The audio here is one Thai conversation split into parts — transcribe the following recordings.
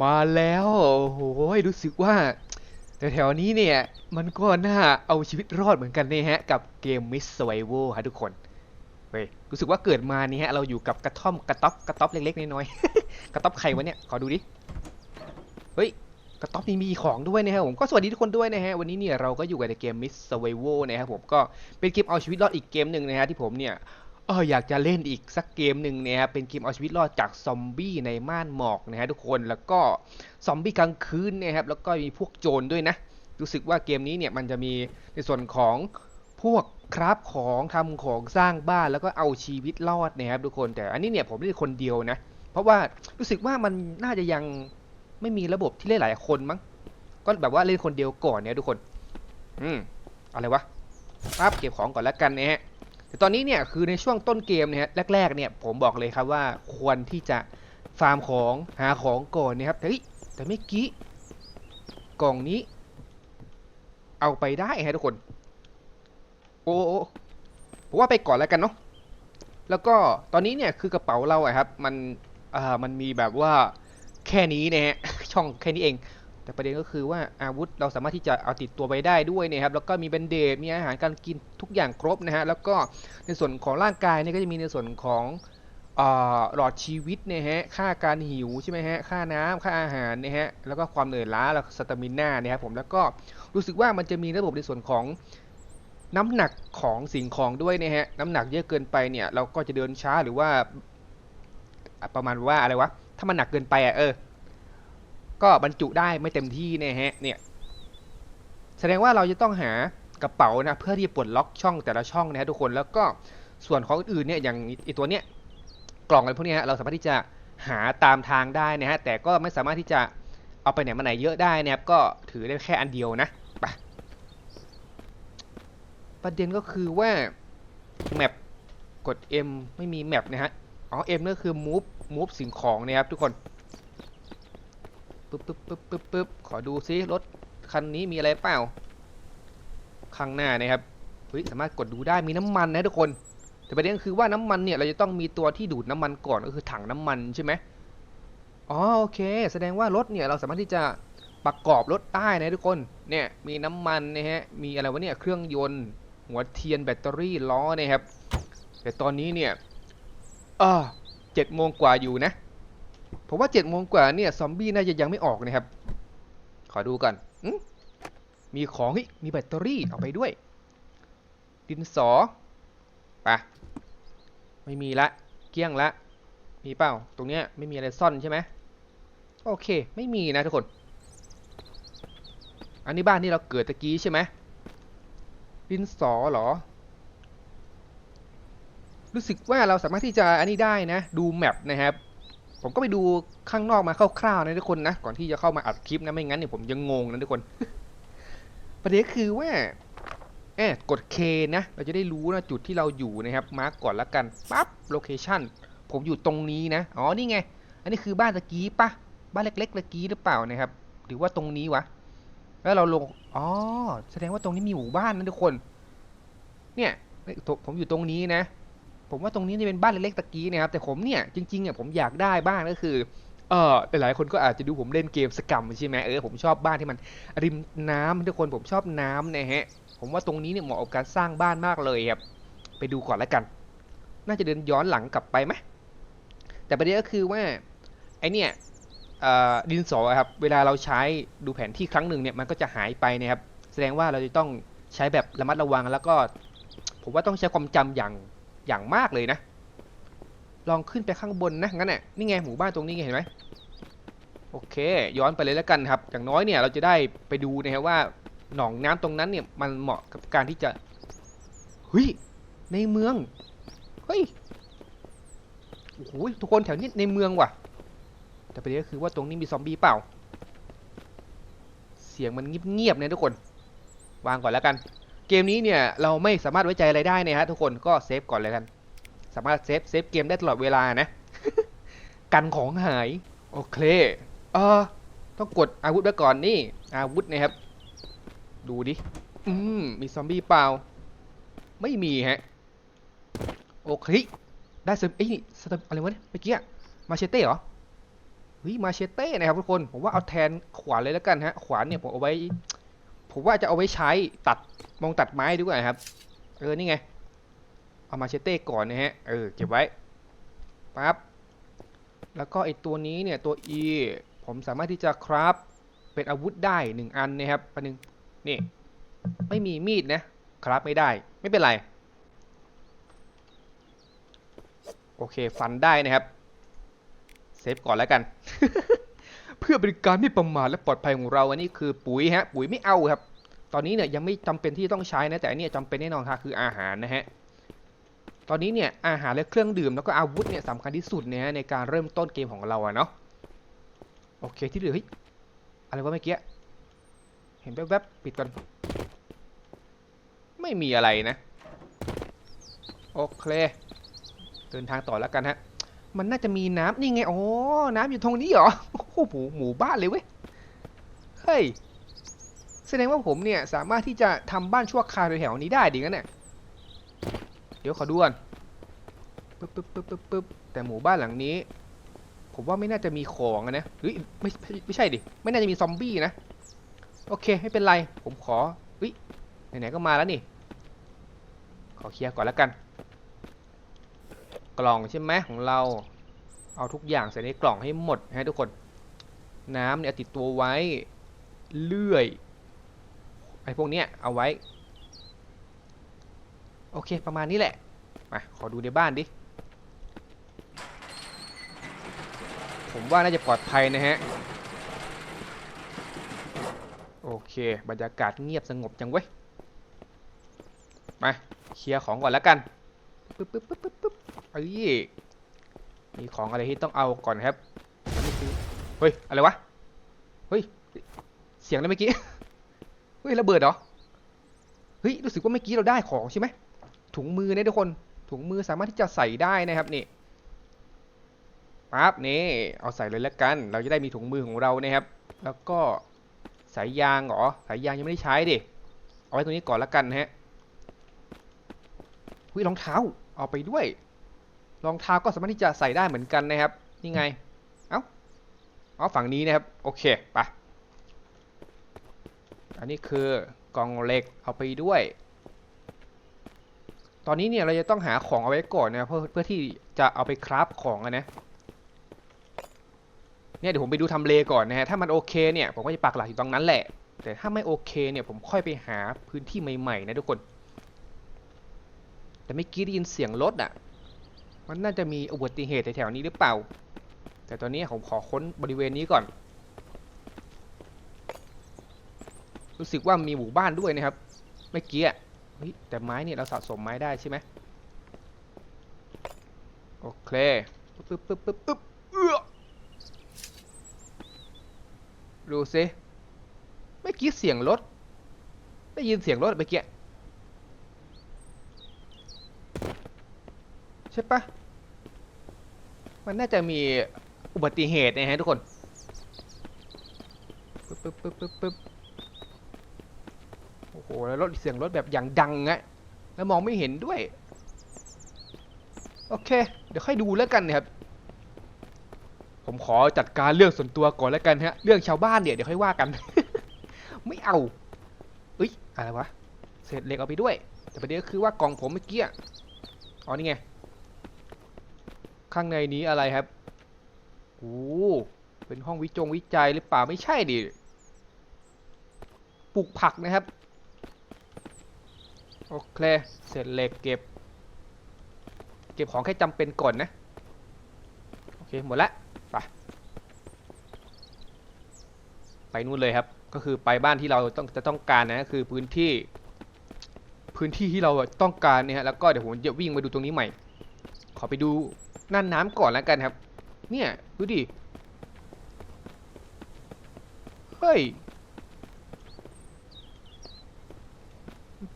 มาแล้วโอ้โหรู้สึกว่าแถวๆนี้เนี่ย มันก็น่าเอาชีวิตรอดเหมือนกันเนี่ยฮะ กับเกม Miss Survival ฮะทุกคนเฮ้ยรู้สึกว่าเกิดมานี่ฮะ เราอยู่กับกระท่อมกระต๊อบกระต๊อบเล็กๆน้อยๆกระต๊อบใครวะเนี่ย ขอดูดิ เฮ้ย กระต๊อบนี้มีของด้วยนะครับผมก็สวัสดีทุกคนด้วยนะฮะ วันนี้เนี่ยเราก็อยู่กับในเกม Miss Survival นะครับผมก็เป็นเกมเอาชีวิตรอดอีกเกมหนึ่งนะฮะที่ผมเนี่ย เอออยากจะเล่นอีกสักเกมหนึ่งเนะครับเป็นเกมเอาชีวิตรอดจากซอมบี้ในม่านหมอกนะฮะทุกคนแล้วก็ซอมบี้กลางคืนนะครับแล้วก็มีพวกโจรด้วยนะรู้สึกว่าเกมนี้เนี่ยมันจะมีในส่วนของพวกคราฟของทำของสร้างบ้านแล้วก็เอาชีวิตรอดนะครับทุกคนแต่อันนี้เนี่ยผมเล่นคนเดียวนะ เพราะว่ารู้สึกว่ามันน่าจะยังไม่มีระบบที่เล่นหลายคนมั้งก็แบบว่าเล่นคนเดียวก่อนเนี่ยทุกคน อืมอะไรวะปั๊บเก็บของก่อนแล้วกันนะฮะ แต่ตอนนี้เนี่ยคือในช่วงต้นเกมเนี่ยแรกๆเนี่ยผมบอกเลยครับว่าควรที่จะฟาร์มของหาของก่อนนะครับแต่แต่เมื่อกี้กล่องนี้ เอาไปได้ฮะทุกคนโอ้โอ้ผมว่าไปก่อนแล้วกันเนาะแล้วก็ตอนนี้เนี่ยคือกระเป๋าเราอะครับ มันอ่ามันมีแบบว่าแค่นี้นะฮะช่องแค่นี้เอง แต่ประเด็นก็คือว่าอาวุธเราสามารถที่จะเอาติดตัวไปได้ด้วยนะครับแล้วก็มีแบนเดดมีอาหารการกินทุกอย่างครบนะฮะแล้วก็ในส่วนของร่างกายเนี่ยก็จะมีในส่วนของหลอดชีวิตเนี่ยฮะค่าการหิวใช่ไหมฮะค่าน้ำค่าอาหารเนะฮะแล้วก็ความเหนื่อยล้าแล้วสตามิน่านะครับผมแล้วก็รู้สึกว่ามันจะมีระบบในส่วนของน้ำหนักของสิ่งของด้วยนะฮะน้ำหนักเยอะเกินไปเนี่ยเราก็จะเดินช้าหรือว่า ประมาณว่าอะไรวะถ้ามันหนักเกินไปอะเออ ก็บรรจุได้ไม่เต็มที่นะฮะเนี่ยแสดงว่าเราจะต้องหากระเป๋านะเพื่อที่จะปลดล็อกช่องแต่ละช่องนะฮะทุกคนแล้วก็ส่วนของอื่นเนี่ยอย่างไอตัวเนี้ยกล่องอะไรพวกนี้ฮะเราสามารถที่จะหาตามทางได้นะฮะแต่ก็ไม่สามารถที่จะเอาไปไหนมาไหนเยอะได้นะครับก็ถือได้แค่อันเดียวนะไปประเด็นก็คือว่าแมปกด M ไม่มีแมปนะฮะอ๋อ M ก็คือ move move สิ่งของนะครับทุกคน ปึ๊บปึ๊บปึ๊บปึ๊บปึ๊บขอดูซิรถคันนี้มีอะไรเปล่า ข้างหน้านะครับเฮ้ยสามารถกดดูได้มีน้ำมันนะทุกคน แต่ประเด็นคือว่าน้ำมันเนี่ยเราจะต้องมีตัวที่ดูดน้ำมันก่อนก็คือถังน้ำมันใช่ไหมอ๋อโอเค แสดงว่ารถเนี่ยเราสามารถที่จะประกอบรถได้นะทุกคน เนี่ยมีน้ำมันนะฮะ มีอะไรวะเนี่ยเครื่องยนต์ หัวเทียนแบตเตอรี่ล้อนะครับ แต่ตอนนี้เนี่ยอ่าเจ็ดโมงกว่าอยู่นะ ผมว่าเจ็ดโมงกว่าเนี่ยซอมบี้น่าจะยังไม่ออกนะครับ ขอดูก่อนอมีของเฮ้ยมีแบตเตอรี่เอาไปด้วย ดินสอไปะไม่มีละ เกี้ยงละ มีเปล่า ตรงเนี้ยไม่มีอะไรซ่อนใช่ไหมโอเค ไม่มีนะทุกคน อันนี้บ้านที่เราเกิดตะกี้ใช่ไหมดินสอเหรอ รู้สึกว่าเราสามารถที่จะอันนี้ได้นะ ดูแมปนะครับ ผมก็ไปดูข้างนอกมาคร่าวๆนะทุกคนนะก่อนที่จะเข้ามาอัดคลิปนะไม่งั้นเนี่ยผมยังงงนะทุกคน ประเด็นคือว่าแอบกด K นะ เราจะได้รู้นะจุดที่เราอยู่นะครับ มาร์กก่อนละกันปั๊บโลเคชั่นผมอยู่ตรงนี้นะ อ๋อ นี่ไง อันนี้คือบ้านตะกี้ปะบ้านเล็กๆตะกี้หรือเปล่านะครับ หรือว่าตรงนี้วะ แล้วเราลง อ๋อ แสดงว่าตรงนี้มีหมู่บ้านนะทุกคน เนี่ย ผมอยู่ตรงนี้นะ ผมว่าตรงนี้จะเป็นบ้านเล็กๆตะกี้นะครับแต่ผมเนี่ยจริงๆอะผมอยากได้บ้านก็คือเออหลายคนก็อาจจะดูผมเล่นเกมสกรรมใช่ไหมเออผมชอบบ้านที่มันริมน้ำทุกคนผมชอบน้ำนะฮะผมว่าตรงนี้เนี่ยเหมาะกับการสร้างบ้านมากเลยครับไปดูก่อนแล้วกัน น่าจะเดินย้อนหลังกลับไปไหมแต่ประเด็นก็คือว่าไอเนี่ยดินสอครับเวลาเราใช้ดูแผนที่ครั้งหนึ่งเนี่ยมันก็จะหายไปนะครับแสดงว่าเราจะต้องใช้แบบระมัดระวังแล้วก็ ผมว่าต้องใช้ความจำอย่าง อย่างมากเลยนะ ลองขึ้นไปข้างบนนะงั้นน่ะนี่ไงหมู่บ้านตรงนี้ไงเห็นไหมโอเค ย้อนไปเลยแล้วกันครับ อย่างน้อยเนี่ยเราจะได้ไปดูนะครับว่าหนองน้ำตรงนั้นเนี่ยมันเหมาะกับการที่จะเฮ้ยในเมืองเฮ้ยโอ้โหทุกคนแถวนี้ในเมืองว่ะ แต่ประเด็นก็คือว่าตรงนี้มีซอมบี้เปล่า เสียงมันเงียบๆนะทุกคน วางก่อนแล้วกัน เกมนี้เนี่ยเราไม่สามารถไว้ใจอะไรได้นะฮะทุกคนก็เซฟก่อนเลยกัน สามารถเซฟเซฟเกมได้ตลอดเวลานะ กันของหาย โอเค เออต้องกดอาวุธไว้ก่อนนี่ อาวุธนะครับ ดูดิ อืมมีซอมบี้เปล่า ไม่มีฮะ โอเค ได้เสริมเอ้นี่สเตมอะไรวะเนี่ยเมื่อกี้อะมาเชเต้เหรอเฮ้ยมาเชเต้นะครับทุกคน ผมว่าเอาแทนขวานเลยแล้วกันฮะ ขวานเนี่ยผมเอาไว้ ผมว่าจะเอาไว้ใช้ตัดมองตัดไม้ดีกว่าครับ เออนี่ไง เอามาเชเต้ก่อนนะฮะ เออเก็บไว้ปั๊บแล้วก็ไอตัวนี้เนี่ยตัว E ผมสามารถที่จะคราฟเป็นอาวุธได้หนึ่งอันนะครับประนึงนี่ไม่มีมีดนะคราฟไม่ได้ไม่เป็นไร โอเคฟันได้นะครับ เซฟก่อนแล้วกัน เพื่อเป็นการไม่ประมาทและปลอดภัยของเราอันนี้คือปุ๋ยฮะปุ๋ยไม่เอาครับ ตอนนี้เนี่ยยังไม่จำเป็นที่ต้องใช้นะแต่อันเนี้ยจำเป็นแน่นอนค่ะคืออาหารนะฮะตอนนี้เนี่ยอาหารและเครื่องดื่มแล้วก็อาวุธเนี่ยสำคัญที่สุดนะฮะในการเริ่มต้นเกมของเราอะเนาะโอเคที่เหลือเฮ้ยอะไรวะเมื่อกี้เห็นแวบๆปิดก่อนไม่มีอะไรนะโอเคเดินทางต่อแล้วกันฮะมันน่าจะมีน้ำนี่ไงอ๋อน้ำอยู่ตรงนี้เหรอโอ้ โหหมูหมู่บ้านเลยเว้ย เฮ้ย แสดงว่าผมเนี่ยสามารถที่จะทำบ้านชั่วคราวแถวๆนี้ได้ดีงั้นเนี่ย เดี๋ยวขอดูก่อนปึ๊บปึ๊บปึ๊บปึ๊บปึ๊บแต่หมู่บ้านหลังนี้ ผมว่าไม่น่าจะมีของนะเฮ้ยไม่ไม่ใช่ดิ ไม่น่าจะมีซอมบี้นะ โอเคไม่เป็นไร ผมขอเฮ้ยไหนๆก็มาแล้วนี่ ขอเคลียร์ก่อนแล้วกัน กล่องใช่ไหมของเรา เอาทุกอย่างใส่ในกล่องให้หมดนะฮะทุกคน น้ำเนี่ยติดตัวไว้เลื่อยไอ้พวกเนี้ยเอาไว้ โอเคประมาณนี้แหละมาขอดูในบ้านดิผมว่าน่าจะปลอดภัยนะฮะ โอเค บรรยากาศเงียบสงบจังเว้ย มา เคลียร์ของก่อนแล้วกัน ปึ๊บปึ๊บปึ๊บปึ๊บปึ๊บเอ้ยมีของอะไรที่ต้องเอาก่อนครับ เฮ้ย อะไรวะ เฮ้ย เสียงอะไรเมื่อกี้ เฮ้ยระเบิดเหรอ เฮ้ย รู้สึกว่าเมื่อกี้เราได้ของใช่ไหม ถุงมือเนี่ยทุกคน ถุงมือสามารถที่จะใส่ได้นะครับนี่ปั๊บนี่ เอาใส่เลยแล้วกัน เราจะได้มีถุงมือของเรานะครับ แล้วก็สายยางเหรอ สายยางยังไม่ได้ใช้ดิ เอาไว้ตรงนี้ก่อนล้วกันฮะหุ้ยรองเท้า เอาไปด้วย รองเท้าก็สามารถที่จะใส่ได้เหมือนกันนะครับ นี่ไง เอฝั่งนี้นะครับ โอเคไปะอันนี้คือกล่องเหล็กเอาไปด้วย ตอนนี้เนี่ยเราจะต้องหาของเอาไว้ก่อนนะเพื่อเพื่อที่จะเอาไปคราฟของนะเนี่ยเดี๋ยวผมไปดูทำเลก่อนนะฮะถ้ามันโอเคเนี่ยผมก็จะปักหลักอยู่ตรงนั้นแหละ แต่ถ้าไม่โอเคเนี่ยผมค่อยไปหาพื้นที่ใหม่ๆนะทุกคน แต่ไม่กี้ได้ยินเสียงรถอะ มันน่าจะมีอุบัติเหตุแถวๆนี้หรือเปล่า แต่ตอนนี้ผมขอค้นบริเวณนี้ก่อน รู้สึกว่ามีหมู่บ้านด้วยนะครับเมื่อกี้อะแต่ไม้เนี่ยเราสะสมไม้ได้ใช่ไหมโอเคปึ๊บปึ๊บปึ๊บปึ๊บเอื้อดูสิเมื่อกี้เสียงรถได้ยินเสียงรถเมื่อกี้ใช่ปะมันน่าจะมี อุบัติเหตุนะฮะทุกคนปึ๊บปึ๊บปึ๊บปึ๊บปึ๊บโอ้โหแล้วรถเสียงรถแบบอย่างดังอะแล้วมองไม่เห็นด้วย โอเค เดี๋ยวค่อยดูแล้วกันนะครับ ผมขอจัดการเรื่องส่วนตัวก่อนแล้วกันฮะ เรื่องชาวบ้านเนี่ยเดี๋ยวค่อยว่ากัน ไม่เอาเอ้ยอะไรวะ เศษเหล็กเอาไปด้วย แต่ประเด็นก็คือว่ากล่องผมเมื่อกี้อะอ๋อนี่ไง ข้างในนี้อะไรครับ โอ้เป็นห้องวิจงวิจัยหรือเปล่าไม่ใช่ดิปลูกผักนะครับ โอเค เสร็จเหล็กเก็บ เก็บของแค่จำเป็นก่อนนะ โอเค หมดละไปไปนู่นเลยครับ ก็คือไปบ้านที่เราต้องจะต้องการนะคือพื้นที่ พื้นที่ที่เราต้องการเนี่ยฮะแล้วก็เดี๋ยวผมจะวิ่งมาดูตรงนี้ใหม่ ขอไปดูน่านน้ำก่อนแล้วกันครับ เนี่ย ดูดิ เฮ้ย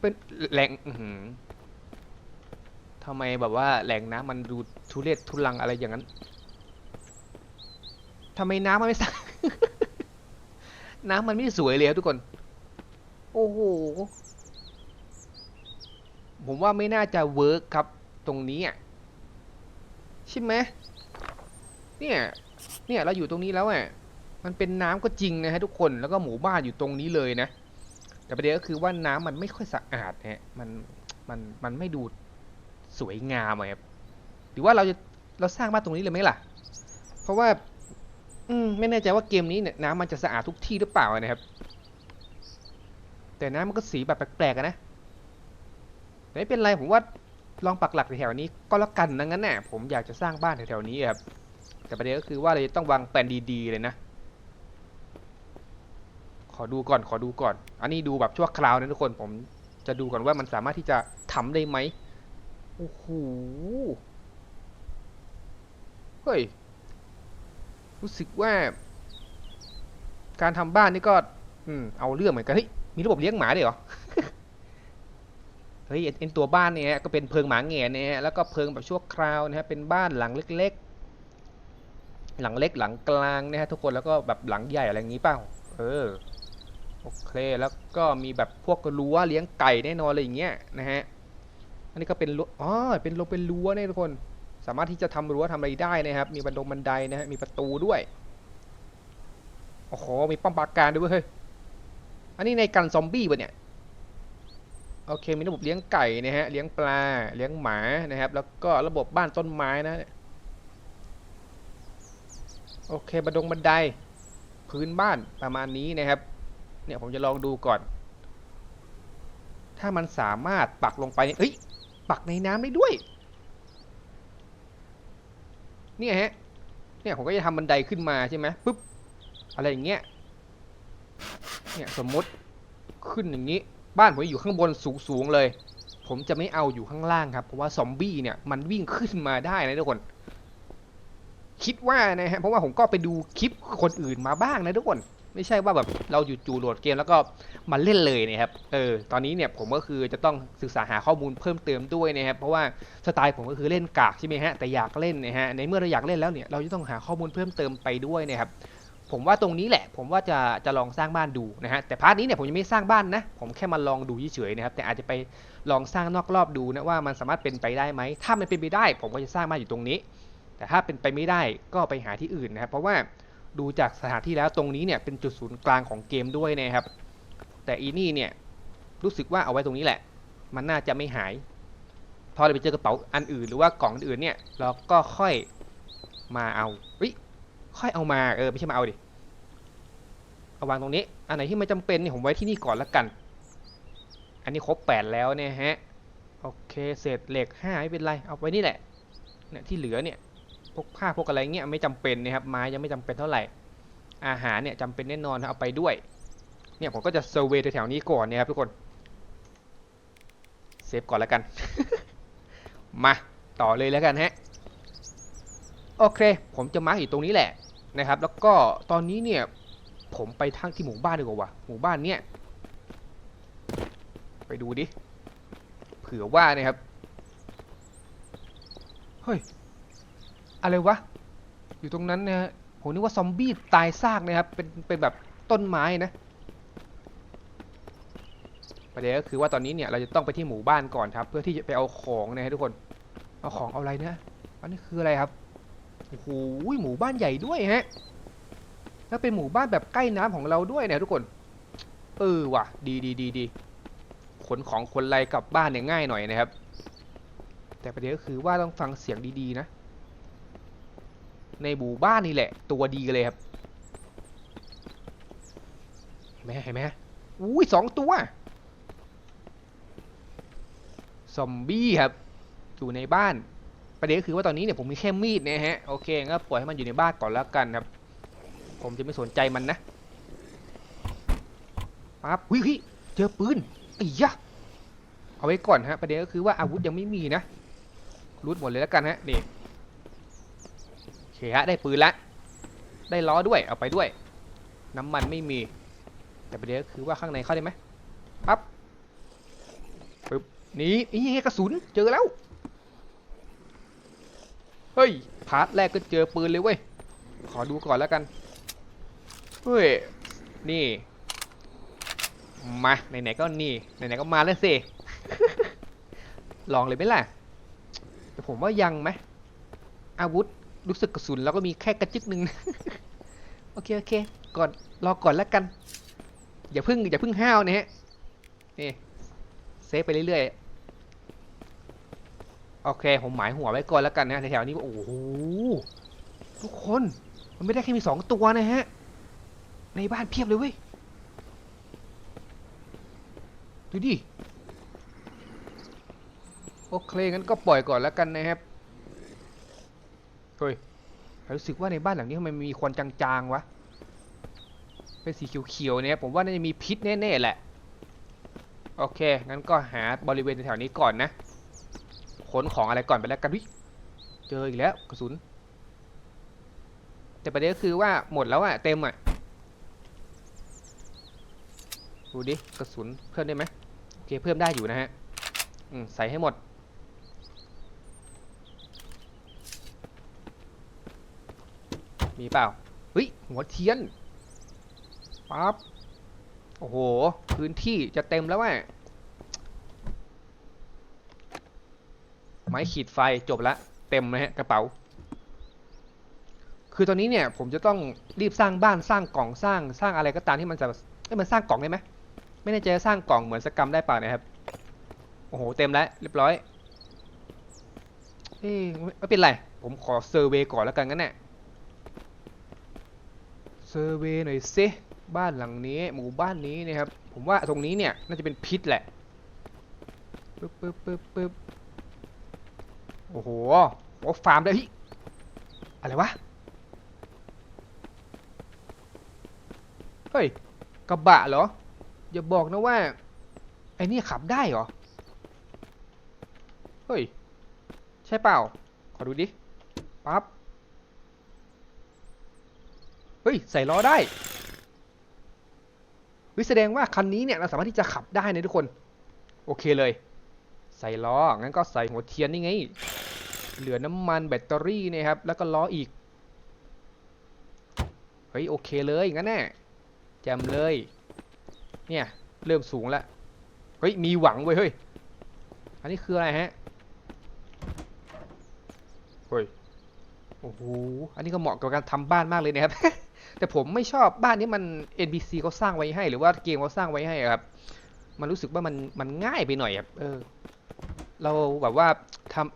เป็นแหล่งทำไมแบบว่าแหล่งน้ำมันดูทุเรศทุลังอะไรอย่างนั้นทำไมน้ำมันไม่ใสน้ำมันไม่สวยเลยทุกคน โอ้โห ผมว่าไม่น่าจะเวิร์กครับตรงนี้อะ ใช่ไหม เนี่ย เนี่ยเราอยู่ตรงนี้แล้วอะ มันเป็นน้ำก็จริงนะฮะทุกคน แล้วก็หมู่บ้านอยู่ตรงนี้เลยนะ แต่ประเด็นก็คือว่าน้ำมันไม่ค่อยสะอาดนะฮะ มัน มัน มันไม่ดูสวยงามครับ หรือว่าเราจะ เราสร้างบ้านตรงนี้เลยไหมล่ะ เพราะว่า อืม ไม่แน่ใจว่าเกมนี้เนี่ยน้ำมันจะสะอาดทุกที่หรือเปล่านะครับ แต่น้ำมันก็สีแบบแปลกๆนะแต่ไม่เป็นไรผมว่าลองปักหลักแถวนี้ก็แล้วกันนะงั้นน่ะผมอยากจะสร้างบ้านแถวๆนี้ครับ แต่ประเด็นก็คือว่าเราจะต้องวางแผนดีๆเลยนะ ขอดูก่อนขอดูก่อน อันนี้ดูแบบชั่วคราวนะทุกคนผมจะดูก่อนว่ามันสามารถที่จะทำได้ไหมโอ้โหเฮ้ยรู้สึกว่า การทำบ้านนี่ก็ อืมเอาเรื่องเหมือนกันเฮ้ยมีระบบเลี้ยงหมาด้วยเหรอเฮ้ยเอ็นตัวบ้านเนี่ยก็เป็นเพิงหมาแง่เนี่ยแล้วก็เพิงแบบชั่วคราวนะฮะเป็นบ้านหลังเล็ก หลังเล็กหลังกลางนะฮะทุกคนแล้วก็แบบหลังใหญ่อะไรอย่างนี้เปล่า เออโอเคแล้วก็มีแบบพวกรั้วเลี้ยงไก่แน่นอนอะไรอย่างเงี้ยนะฮะอันนี้ก็เป็นรั้วอ๋อเป็นรั้วเป็นรั้วเนี่ยทุกคน สามารถที่จะทำรั้วทำอะไรได้นะครับ มีบันดงบันไดนะฮะมีประตูด้วยโอ้โหมีป้อมปราการด้วยเว้ยอันนี้ในกันซอมบี้ปะเนี่ยโอเคมีระบบเลี้ยงไก่นะฮะเลี้ยงปลาเลี้ยงหมานะครับ แล้วก็ระบบบ้านต้นไม้นะ โอเคบันดงบันไดพื้นบ้านประมาณนี้นะครับ เนี่ยผมจะลองดูก่อน ถ้ามันสามารถปักลงไปเนี่ยเอ้ย ปักในน้ำได้ด้วย เนี่ยฮะ เนี่ยผมก็จะทำบันไดขึ้นมาใช่ไหมปุ๊บ อะไรอย่างเงี้ย เนี่ยสมมติขึ้นอย่างนี้ บ้านผมอยู่ข้างบนสูงๆเลย ผมจะไม่เอาอยู่ข้างล่างครับ เพราะว่าซอมบี้เนี่ยมันวิ่งขึ้นมาได้นะทุกคน คิดว่านะฮะเพราะว่าผมก็ไปดูคลิปคนอื่นมาบ้างนะทุกคนไม่ใช่ว่าแบบเราอยู่จู่ๆโหลดเกมแล้วก็มาเล่นเลยนะครับเออตอนนี้เนี่ยผมก็คือจะต้องศึกษาหาข้อมูลเพิ่มเติมด้วยนะครับเพราะว่าสไตล์ผมก็คือเล่นกากใช่ไหมฮะแต่อยากเล่นนะฮะในเมื่อเราอยากเล่นแล้วเนี่ยเราจะต้องหาข้อมูลเพิ่มเติมไปด้วยนะครับผมว่าตรงนี้แหละ ผมว่าจะจะลองสร้างบ้านดูนะฮะแต่พาร์ทนี้เนี่ยผมยังไม่สร้างบ้านนะ ผมแค่มาลองดูเฉยๆนะครับแต่อาจจะไปลองสร้างนอกรอบดูนะว่ามันสามารถเป็นไปได้ไหมถ้ามันเป็นไปได้ ผมก็จะสร้างบ้านอยู่ตรงนี้ แต่ถ้าเป็นไปไม่ได้ก็ไปหาที่อื่นนะครับ เพราะว่าดูจากสถานที่แล้วตรงนี้เนี่ยเป็นจุดศูนย์กลางของเกมด้วยนะครับ แต่อีนี่เนี่ยรู้สึกว่าเอาไว้ตรงนี้แหละ มันน่าจะไม่หาย พอเราไปเจอกระเป๋าอันอื่นหรือว่ากล่องอื่นเนี่ยเราก็ค่อยมาเอาเฮ้ค่อยเอามาเออไม่ใช่มาเอาดิเอาวางตรงนี้ อันไหนที่ไม่จำเป็นเนี่ยผมไว้ที่นี่ก่อนละกัน อันนี้ครบแปดแล้วเนี่ยฮะ โอเคเศษเหล็กห้าไม่เป็นไร เอาไว้นี่แหละเนี่ยที่เหลือเนี่ย พวกผ้าพวกอะไรเงี้ยไม่จำเป็นนะครับไม้ยังไม่จำเป็นเท่าไหร่ อาหารเนี่ยจำเป็นแน่นอนเอาไปด้วย เนี่ยผมก็จะเซอร์เวยแถวนี้ก่อนนะครับทุกคนเซฟก่อนแล้วกัน มาต่อเลยแล้วกันฮะโอเค ผมจะมาร์กอยู่ตรงนี้แหละนะครับ แล้วก็ตอนนี้เนี่ย ผมไปทางที่หมู่บ้านดีกว่าวะหมู่บ้านเนี่ยไปดูดิเผื่อว่านะครับเฮ้ย อะไรวะ อยู่ตรงนั้นนะฮะผมนึกว่าซอมบี้ตายซากนะครับเป็นเป็นแบบต้นไม้นะประเด็นก็คือว่าตอนนี้เนี่ยเราจะต้องไปที่หมู่บ้านก่อนครับ เพื่อที่จะไปเอาของนะฮะทุกคน เอาของเอาอะไรนะอันนี้คืออะไรครับโอ้โหหมู่บ้านใหญ่ด้วยฮะแล้วเป็นหมู่บ้านแบบใกล้น้ำของเราด้วยเนี่ยทุกคน เออว่ะ ดีดีดีดีขนของคนไรกลับบ้านเนี่ยง่ายหน่อยนะครับ แต่ประเด็นก็คือว่าต้องฟังเสียงดีๆนะ ในหมู่บ้านนี่แหละ ตัวดีเลยครับเห็นไหมเห็นไหมอุ้ยสองตัว ซอมบี้ครับ อยู่ในบ้าน ประเด็นก็คือว่าตอนนี้เนี่ยผมมีแค่มีดนะฮะ โอเคงั้นปล่อยให้มันอยู่ในบ้านก่อนแล้วกันครับ ผมจะไม่สนใจมันนะปั๊บหุยหุยเจอปืนไอ้ยะเอาไว้ก่อนฮะ ประเด็นก็คือว่าอาวุธยังไม่มีนะรูดหมดเลยแล้วกันฮะนี่ เคฮะได้ปืนละ ได้ล้อด้วยเอาไปด้วย น้ำมันไม่มี แต่ประเด็นก็คือว่าข้างในเข้าได้ไหมปั๊บปึ๊บนี่นี่ไงกระสุนเจอแล้ว เฮ้ยพาร์ทแรกก็เจอปืนเลยเว้ย ขอดูก่อนแล้วกัน เฮ้ย นี่ มาไหนๆก็นี่ไหนๆก็มาแล้วสิ ลองเลยไหมล่ะแต่ผมว่ายังไหมอาวุธ รู้สึกกระสุนแล้วก็มีแค่กระจึกหนึ่ง โอเคโอเคก่อนรอก่อนแล้วกัน อย่าพึ่งอย่าพึ่งห้าวนะฮะนี่เซฟไปเรื่อยๆโอเคผมหมายหัวไว้ก่อนแล้วกันนะแถวๆนี้โอ้โหทุกคนมันไม่ได้แค่มีสองตัวนะฮะในบ้านเพียบเลยเว้ยดูดิโอเคงั้นก็ปล่อยก่อนแล้วกันนะครับ เฮ้ยรู้สึกว่าในบ้านหลังนี้ทำไมมีควันจางๆวะ เป็นสีเขียวๆเนี่ยผมว่าน่าจะมีพิษแน่ๆแหละ โอเค งั้นก็หาบริเวณแถวนี้ก่อนนะ ขนของอะไรก่อนไปแล้วกันวิเจออีกแล้วกระสุน แต่ประเด็นก็คือว่าหมดแล้วอะเต็มอะดูดิกระสุนเพิ่มได้ไหมโอเคเพิ่มได้อยู่นะฮะใส่ให้หมด มีเปล่าเฮ้ยหัวเทียนปั๊บโอ้โห พื้นที่จะเต็มแล้วว่ไม้ขีดไฟจบละ เต็มนะฮะกระเป๋า คือตอนนี้เนี่ย ผมจะต้องรีบสร้างบ้านสร้างกล่องสร้างสร้างอะไรก็ตามที่มันจะเอ้ยมันสร้างกล่องได้ไหมไม่แน่ใจจะสร้างกล่องเหมือนสกรรมได้เปล่านะครับโอ้โหเต็มแล้วเรียบร้อยเอ้ยไม่เป็นไร ผมขอเซอร์เวยก่อนแล้วกันงั้นแหละ อร์เวยหน่อยสิบ้านหลังนี้ หมู่บ้านนี้นะครับ ผมว่าตรงนี้เนี่ยน่าจะเป็นพิษแหละปึ๊บปึ๊บปึ๊บปึ๊บโอ้โหโอ้ฟาร์มได้พี่อะไรวะ เฮ้ย กระบะเหรอ อย่าบอกนะว่า ไอ้นี่ขับได้เหรอ เฮ้ย ใช่เปล่า ขอดูดิ ปั๊บ ฮ้ย ใส่ล้อได้เฮ้ยแสดงว่าคันนี้เนี่ยเราสามารถที่จะขับได้นะทุกคน โอเคเลย ใส่ล้อ งั้นก็ใส่หัวเทียนนี่ไง เหลือน้ำมันแบตเตอรี่นะครับ แล้วก็ล้ออีก เฮ้ยโอเคเลยงั้นแน่แจมเลย เนี่ยเริ่มสูงแล้ว เฮ้ยมีหวังเว้ยเฮ้ย อันนี้คืออะไรฮะ เฮ้ย โอ้โห อันนี้ก็เหมาะกับการทำบ้านมากเลยนะครับ แต่ผมไม่ชอบบ้านที่มัน NPC เขาสร้างไว้ให้ หรือว่าเกมเขาสร้างไว้ให้ครับ มันรู้สึกว่ามันมันง่ายไปหน่อยครับเออ เราแบบว่าทำ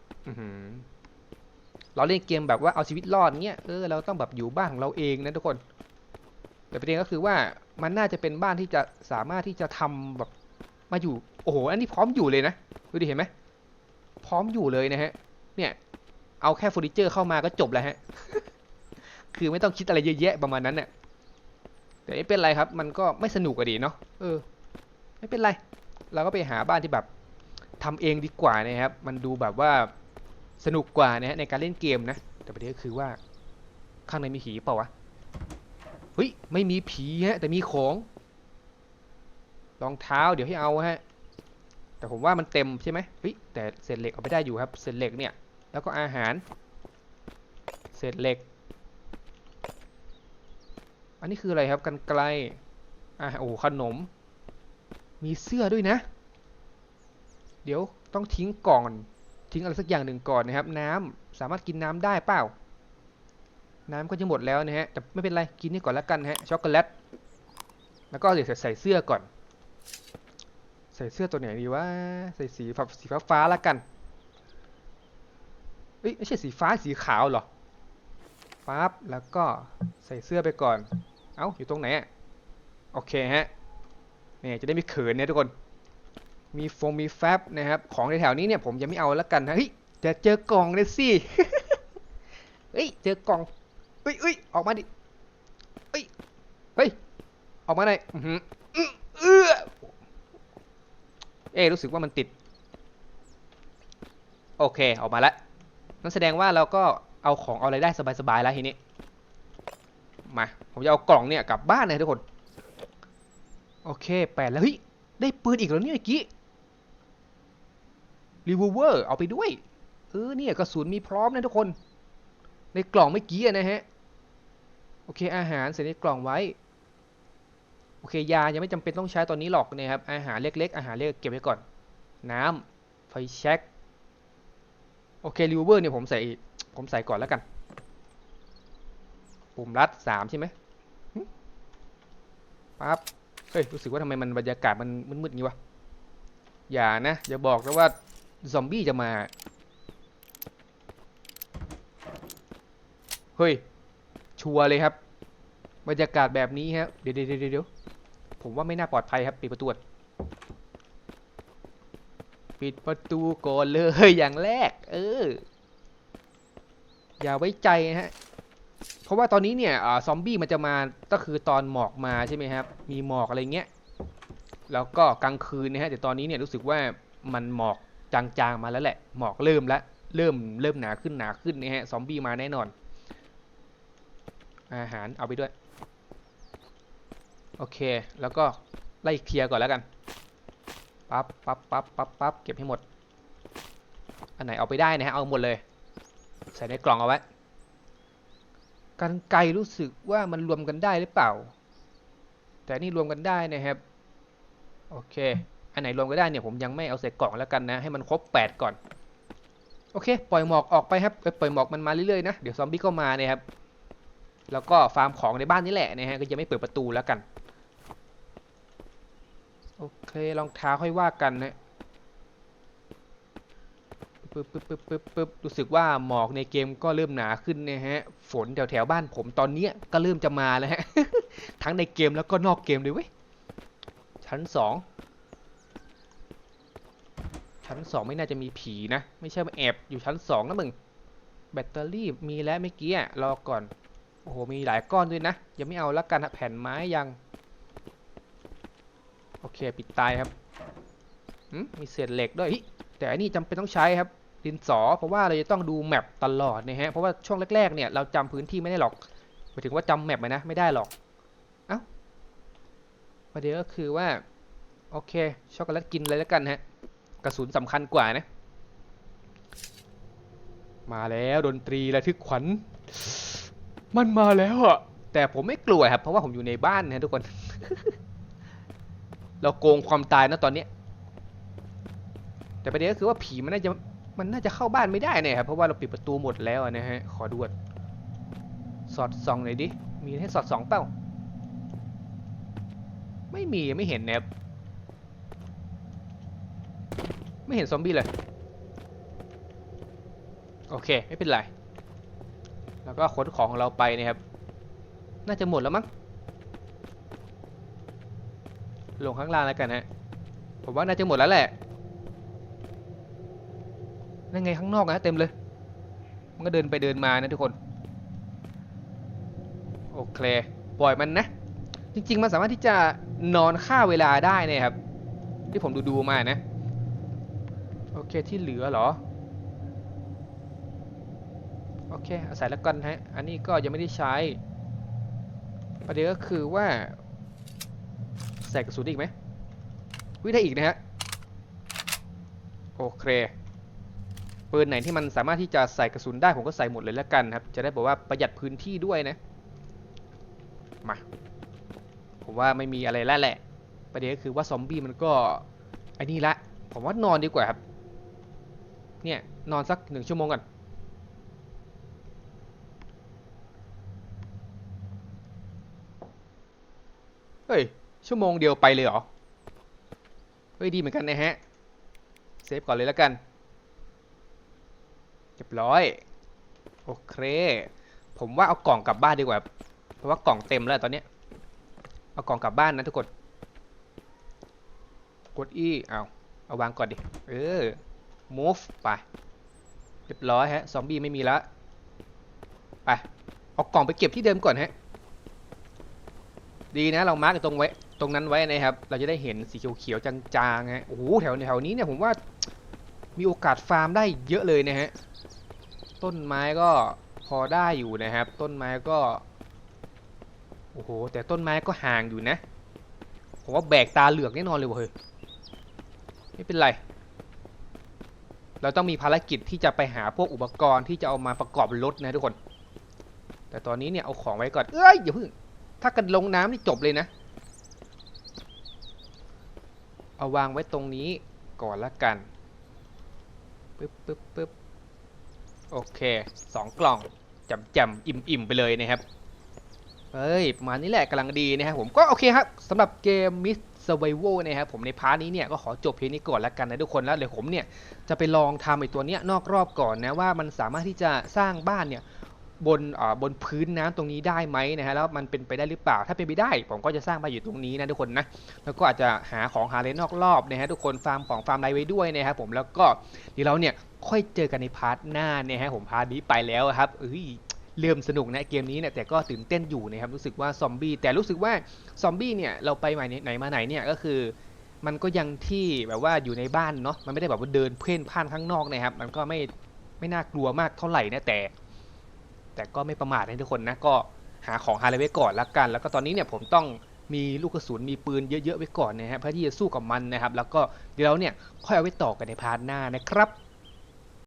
เราเล่นเกมแบบว่าเอาชีวิตรอดเงี้ยเออเราต้องแบบอยู่บ้านของเราเองนะทุกคน แต่ประเด็นก็คือว่ามันน่าจะเป็นบ้านที่จะสามารถที่จะทำแบบมาอยู่โอ้โหอันนี้พร้อมอยู่เลยนะดูดิเห็นไหมพร้อมอยู่เลยนะฮะ เนี่ย เอาแค่เฟอร์นิเจอร์เข้ามาก็จบแล้วฮะ คือไม่ต้องคิดอะไรเยอะแยะประมาณนั้นเนี่ยแต่ไม่เป็นไรครับ มันก็ไม่สนุกอะดีเนาะเออ ไม่เป็นไร เราก็ไปหาบ้านที่แบบทำเองดีกว่านะครับ มันดูแบบว่าสนุกกว่านะฮะในการเล่นเกมนะ แต่ประเด็นก็คือว่า ข้างในมีผีเปล่าวะเฮ้ยไม่มีผีฮะแต่มีของรองเท้าเดี๋ยวให้เอาฮะแต่ผมว่ามันเต็มใช่ไหมเฮ้ยแต่เศษเหล็กเอาไปได้อยู่ครับเศษเหล็กเนี่ย แล้วก็อาหาร เศษเหล็ก อันนี้คืออะไรครับกันไกลอะโอ้ขนม มีเสื้อด้วยนะ เดี๋ยวต้องทิ้งก่อน ทิ้งอะไรสักอย่างหนึ่งก่อนนะครับ น้ำสามารถกินน้ำได้เปล่า น้ำก็จะหมดแล้วนะฮะแต่ไม่เป็นไรกินนี่ก่อนแล้วกันฮะช็อกโกแลตแล้วก็เดี๋ยวใส่เสื้อก่อน ใส่เสื้อตัวไหนดีวะใส่สีฟ้าสีฟ้าฟ้าแล้วกันเอ้ยไม่ใช่สีฟ้าสีขาวเหรอปั๊บแล้วก็ใส่เสื้อไปก่อน เอ้าอยู่ตรงไหนอะโอเคฮะเนี่ยจะได้ไม่เขินเนี่ยทุกคน มีฟงมีแฟบนะครับ ของในแถวนี้เนี่ยผมยังไม่เอาแล้วกันนะเฮ้ยจะเจอกล่องเลยสิเฮ้ยเจอกล่องเฮ้ยเฮ้ยออกมาดิเฮ้ยเฮ้ยออกมาหน่อยอื้ออือเอื้อเอ๊ะรู้สึกว่ามันติด โอเคออกมาแล้วนั่นแสดงว่าเราก็เอาของเอาอะไรได้สบายๆแล้วทีนี้ มา ผมจะเอากล่องเนี่ยกลับบ้านเลยทุกคน โอเคแปดแล้วเฮ้ยได้ปืนอีกแล้วเนี่ยเมื่อกี้รีเวอร์เอาไปด้วย เออเนี่ยกระสุนมีพร้อมนะทุกคน ในกล่องเมื่อกี้นะฮะ โอเคอาหารใส่ในกล่องไว้ โอเคยายังไม่จำเป็นต้องใช้ตอนนี้หรอกนะครับ อาหารเล็ก ๆ อาหารเล็กเก็บไว้ก่อน น้ำไฟแช็กโอเครีเวอร์เนี่ยผมใส่ผมใส่ก่อนแล้วกัน ปุ่มลัดสามใช่ไหมปั๊บเฮ้ยรู้สึกว่าทำไมมันบรรยากาศมันมืดๆงี้วะอย่านะอย่าบอกนะว่าซอมบี้จะมา เฮ้ย ชัวร์เลยครับ บรรยากาศแบบนี้ฮะเดี๋ยวเดี๋ยวเดี๋ยวผมว่าไม่น่าปลอดภัยครับ ปิดประตูปิดประตูก่อนเลยอย่างแรก เออ อย่าไว้ใจนะฮะ ราะว่าตอนนี้เนี่ยอซอมบี้มันจะมาก็คือตอนหมอกมาใช่ไหมครับ มีหมอกอะไรเงี้ย แล้วก็กลางคืนนะฮะแต่ตอนนี้เนี่ยรู้สึกว่ามันหมอกจางๆมาแล้วแหละ หมอกเริ่มแล้วเริ่มเริ่มหนาขึ้นหนาขึ้นนะฮะซอมบี้มาแน่นอน อาหารเอาไปด้วย โอเค แล้วก็ไล่เคลียร์ก่อนแล้วกันปั๊บปั๊บปั๊บปั๊บปั๊บเก็บให้หมด อันไหนเอาไปได้นะฮะเอาหมดเลย ใส่ในกล่องเอาไว้ กันไกรรู้สึกว่ามันรวมกันได้หรือเปล่า แต่นี่รวมกันได้นะครับ โอเค อันไหนรวมกันได้เนี่ยผมยังไม่เอาใส่กล่องแล้วกันนะ ให้มันครบ 8 ก่อน โอเค ปล่อยหมอกออกไปครับเอ้ยปล่อยหมอกมันมาเรื่อยๆนะ เดี๋ยวซอมบี้ก็มาเนี่ยครับ แล้วก็ฟาร์มของในบ้านนี่แหละนะฮะ ก็จะไม่เปิดประตูแล้วกัน โอเค รองเท้าค่อยว่ากันนะ ปึ๊บปึ๊บปึ๊บปึ๊บปึ๊บรู้สึกว่าหมอกในเกมก็เริ่มหนาขึ้นนะฮะ ฝนแถวแถวบ้านผมตอนเนี้ยก็เริ่มจะมาแล้วฮะ ทั้งในเกมแล้วก็นอกเกมเลยเว้ย ชั้นสอง ชั้นสองไม่น่าจะมีผีนะ ไม่ใช่มาแอบอยู่ชั้นสองนะมึง แบตเตอรี่มีแล้วเมื่อกี้รอก่อน โอ้โห มีหลายก้อนด้วยนะ ยังไม่เอาละกันฮะแผ่นไม้ยัง โอเค ปิดตายครับหืมมีเศษเหล็กด้วยแต่อันนี้จำเป็นต้องใช้ครับ ดินสอ เพราะว่าเราจะต้องดูแมปตลอดนะฮะเพราะว่าช่วงแรกๆเนี่ยเราจำพื้นที่ไม่ได้หรอกหมายถึงว่าจำแมปไหมนะไม่ได้หรอกเอ้าประเดี๋ยวก็คือว่าโอเคช็อกโกแลตกินเลยแล้วกันฮะกระสุนสำคัญกว่านะ มาแล้วดนตรีระทึกขวัญ มันมาแล้วอะแต่ผมไม่กลัวครับ เพราะว่าผมอยู่ในบ้านนะทุกคน เราโกงความตายนะตอนนี้ แต่ประเด็นก็คือว่าผีมันน่าจะ มันน่าจะเข้าบ้านไม่ได้เนี่ยครับเพราะว่าเราปิดประตูหมดแล้วนะฮะขอดูก่อนสอดส่องหน่อยดิมีให้สอดส่องเปล่าไม่มีไม่เห็นนะครับไม่เห็นซอมบี้เลยโอเคไม่เป็นไรแล้วก็ขนของของเราไปนะครับ น่าจะหมดแล้วมั้งลงข้างล่างแล้วกันฮะผมว่าน่าจะหมดแล้วแหละ นั่นไงข้างนอกนะเต็มเลย มันก็เดินไปเดินมานะทุกคน โอเค ปล่อยมันนะ จริง ๆ มันสามารถที่จะนอนฆ่าเวลาได้เนยครับ ที่ผมดูๆมานะ โอเคที่เหลือเหรอ โอเคอาศัยแล้วกันฮะ อันนี้ก็ยังไม่ได้ใช้ ประเด็นก็คือว่าใส่กระสุนอีกไหมวิได้อีกนะฮะ โอเค ปืนไหนที่มันสามารถที่จะใส่กระสุนได้ผมก็ใส่หมดเลยแล้วกันครับ จะได้บอกว่าประหยัดพื้นที่ด้วยนะ มา ผมว่าไม่มีอะไรแล้วแหละ ประเด็นก็คือว่าซอมบี้มันก็ไอ้นี่ละ ผมว่านอนดีกว่าครับ เนี่ยนอนสักหนึ่งชั่วโมงก่อนเฮ้ย ชั่วโมงเดียวไปเลยเหรอ เฮ้ย ดีเหมือนกันนะฮะ เซฟก่อนเลยแล้วกัน รียบร้อย โอเค ผมว่าเอากล่องกลับบ้านดีกว่า เพราะว่ากล่องเต็มแล้วตอนนี้ เอากล่องกลับบ้านนะทุกคน กด E เอาเอาวางก่อนดิ เออ move ไป เรียบร้อยฮะ ซอมบี้ไม่มีแล้ว ไป เอากล่องไปเก็บที่เดิมก่อนฮะ ดีนะเรามาร์กตรงไว้ ตรงนั้นไว้นะครับ เราจะได้เห็นสีเขียวๆจางๆฮะ โอ้โห แถวแถวนี้เนี่ยผมว่ามีโอกาสฟาร์มได้เยอะเลยนะฮะ ต้นไม้ก็พอได้อยู่นะครับ ต้นไม้ก็ โอ้โห แต่ต้นไม้ก็ห่างอยู่นะ ผมว่าแบกตาเหลือกแน่นอนเลยว่ะเฮ้ย ไม่เป็นไร เราต้องมีภารกิจที่จะไปหาพวกอุปกรณ์ที่จะเอามาประกอบรถนะทุกคน แต่ตอนนี้เนี่ยเอาของไว้ก่อน เอ้ยอย่าเพิ่ง ถ้ากันลงน้ำนี่จบเลยนะ เอาวางไว้ตรงนี้ก่อนละกันปึ๊บปึ๊บปึ๊บ โอเคสองกล่องจำจำอิ่มอิ่มไปเลยนะครับเอ้ย ประมาณนี้แหละกำลังดีนะครับผมก็โอเคครับสำหรับเกมมิส Survival นะครับผมในพาร์ทนี้เนี่ยก็ขอจบเพียงนี้ก่อนแล้วกันนะทุกคนแล้วเดี๋ยวผมเนี่ยจะไปลองทำไอ้ตัวเนี้ยนอกรอบก่อนนะว่ามันสามารถที่จะสร้างบ้านเนี่ย บนบนพื้นน้ำตรงนี้ได้ไหมนะฮะแล้วมันเป็นไปได้หรือเปล่า ถ้าเป็นไปได้ ผมก็จะสร้างบ้าอยู่ตรงนี้นะทุกคนนะแล้วก็อาจจะหาของหาอะไรนอกรอบนะฮะทุกคนฟาร์มของฟาร์มอะไรไว้ด้วยนะครับผมแล้วก็เดี๋ยวเราเนี่ยค่อยเจอกันในพาร์ทหน้าเนี่ยฮะผมพาร์ทนี้ไปแล้วครับเอ้ยเริ่มสนุกนะเกมนี้เนี่ยแต่ก็ตื่นเต้นอยู่นะครับรู้สึกว่าซอมบี้แต่รู้สึกว่าซอมบี้เนี่ยเราไปไหนไหนมาไหนเนี่ยก็คือมันก็ยังที่แบบว่าอยู่ในบ้านเนาะมันไม่ได้แบบว่าเดินเพ่นพ่านข้างนอกนะครับ มันก็ไม่ไม่น่ากลัวมากเท่าไหร่นะแต่ แต่ก็ไม่ประมาทนะทุกคนนะก็หาของฮาอะไรไว้ก่อนละกัน แล้วก็ตอนนี้เนี่ยผมต้องมีลูกกระสุนมีปืนเยอะๆไว้ก่อนนะฮะเพื่อที่จะสู้กับมันนะครับ แล้วก็เดี๋ยวเราเนี่ยค่อยเอาไว้ต่อกันในพาร์ทหน้านะครับ